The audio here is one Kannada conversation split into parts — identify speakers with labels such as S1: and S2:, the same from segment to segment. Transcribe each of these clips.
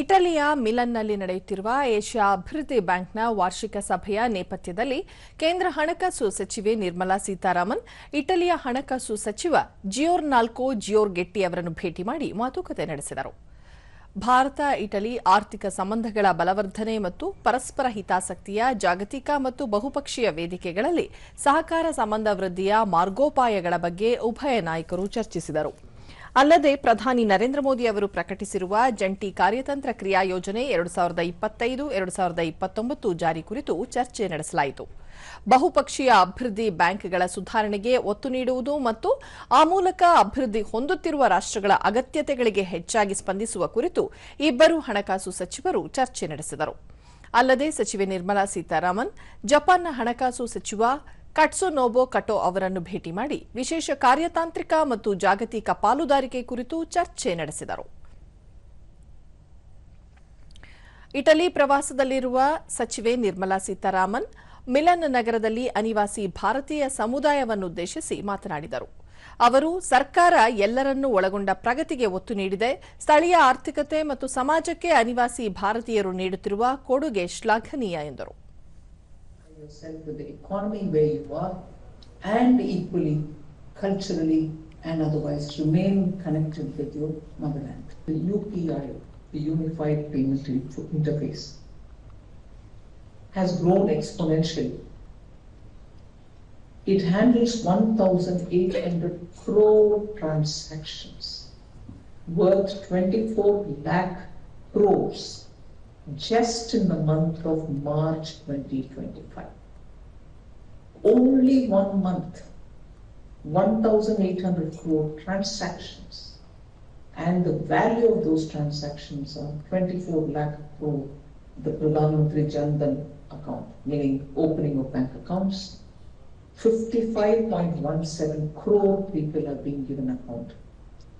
S1: ಇಟಲಿಯ ಮಿಲನ್ನಲ್ಲಿ ನಡೆಯುತ್ತಿರುವ ಏಷ್ಯಾ ಅಭಿವೃದ್ಧಿ ಬ್ಯಾಂಕ್ನ ವಾರ್ಷಿಕ ಸಭೆಯ ನೇಪಥ್ಯದಲ್ಲಿ ಕೇಂದ್ರ ಹಣಕಾಸು ಸಚಿವೆ ನಿರ್ಮಲಾ ಸೀತಾರಾಮನ್, ಇಟಲಿಯ ಹಣಕಾಸು ಸಚಿವ ಜಿಯೋರ್ ನಾಲ್ಕೋ ಜಿಯೋರ್ ಗೆಟ್ಟಿ ಅವರನ್ನು ಭೇಟಿ ಮಾಡಿ ಮಾತುಕತೆ ನಡೆಸಿದರು. ಭಾರತ, ಇಟಲಿ ಆರ್ಥಿಕ ಸಂಬಂಧಗಳ ಬಲವರ್ಧನೆ ಮತ್ತು ಪರಸ್ಪರ ಹಿತಾಸಕ್ತಿಯ ಜಾಗತಿಕ ಮತ್ತು ಬಹುಪಕ್ಷೀಯ ವೇದಿಕೆಗಳಲ್ಲಿ ಸಹಕಾರ ಸಂಬಂಧ ವೃದ್ಧಿಯ ಮಾರ್ಗೋಪಾಯಗಳ ಬಗ್ಗೆ ಉಭಯ ನಾಯಕರು ಚರ್ಚಿಸಿದರು. ಅಲ್ಲದೆ ಪ್ರಧಾನಿ ನರೇಂದ್ರ ಮೋದಿ ಅವರು ಪ್ರಕಟಿಸಿರುವ ಜಂಟಿ ಕಾರ್ಯತಂತ್ರ ಕ್ರಿಯಾ ಯೋಜನೆ ಎರಡು ಸಾವಿರದ ಇಪ್ಪತ್ತೈದು, ಎರಡು ಸಾವಿರದ ಇಪ್ಪತ್ತೊಂಬತ್ತು ಜಾರಿ ಕುರಿತು ಚರ್ಚೆ ನಡೆಸಲಾಯಿತು. ಬಹುಪಕ್ಷೀಯ ಅಭಿವೃದ್ಧಿ ಬ್ಯಾಂಕ್ಗಳ ಸುಧಾರಣೆಗೆ ಒತ್ತು ನೀಡುವುದು ಮತ್ತು ಆ ಮೂಲಕ ಅಭಿವೃದ್ಧಿ ಹೊಂದುತ್ತಿರುವ ರಾಷ್ಟ್ರಗಳ ಅಗತ್ಯತೆಗಳಿಗೆ ಹೆಚ್ಚಾಗಿ ಸ್ಪಂದಿಸುವ ಕುರಿತು ಇಬ್ಬರು ಹಣಕಾಸು ಸಚಿವರು ಚರ್ಚೆ ನಡೆಸಿದರು. ಅಲ್ಲದೆ ಸಚಿವೆ ನಿರ್ಮಲಾ ಸೀತಾರಾಮನ್, ಜಪಾನ್ನ ಹಣಕಾಸು ಸಚಿವ ಕಟ್ಸುನೋಬೊ ಕಟೋ ಅವರನ್ನು ಭೇಟಿ ಮಾಡಿ ವಿಶೇಷ ಕಾರ್ಯತಾಂತ್ರಿಕ ಮತ್ತು ಜಾಗತಿಕ ಪಾಲುದಾರಿಕೆ ಕುರಿತು ಚರ್ಚೆ ನಡೆಸಿದರು. ಇಟಲಿ ಪ್ರವಾಸದಲ್ಲಿರುವ ಸಚಿವೆ ನಿರ್ಮಲಾ ಸೀತಾರಾಮನ್ ಮಿಲನ್ ನಗರದಲ್ಲಿ ಅನಿವಾಸಿ ಭಾರತೀಯ ಸಮುದಾಯವನ್ನುದ್ದೇಶಿಸಿ ಮಾತನಾಡಿದರು. ಅವರು, ಸರ್ಕಾರ ಎಲ್ಲರನ್ನೂ ಒಳಗೊಂಡ ಪ್ರಗತಿಗೆ ಒತ್ತು ನೀಡಿದೆ. ಸ್ಥಳೀಯ ಆರ್ಥಿಕತೆ ಮತ್ತು ಸಮಾಜಕ್ಕೆ ಅನಿವಾಸಿ ಭಾರತೀಯರು ನೀಡುತ್ತಿರುವ ಕೊಡುಗೆ ಶ್ಲಾಘನೀಯ ಎಂದರು.
S2: Yourself with the economy where you are and equally culturally and otherwise remain connected with your motherland. The UPI, the Unified Payment Interface, has grown exponentially. It handles 1,800 crore transactions worth 24 lakh crores just in the month of March 2025. Only one month, 1,800 crore transactions. And the value of those transactions are 24 lakh crore, the Pradhan Mantri Jan Dhan account, meaning opening of bank accounts. 55.17 crore people are being given account.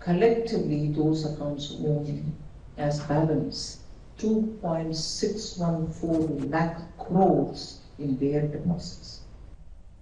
S2: Collectively, those accounts own as balance 2.614 lakh crores in their deposits.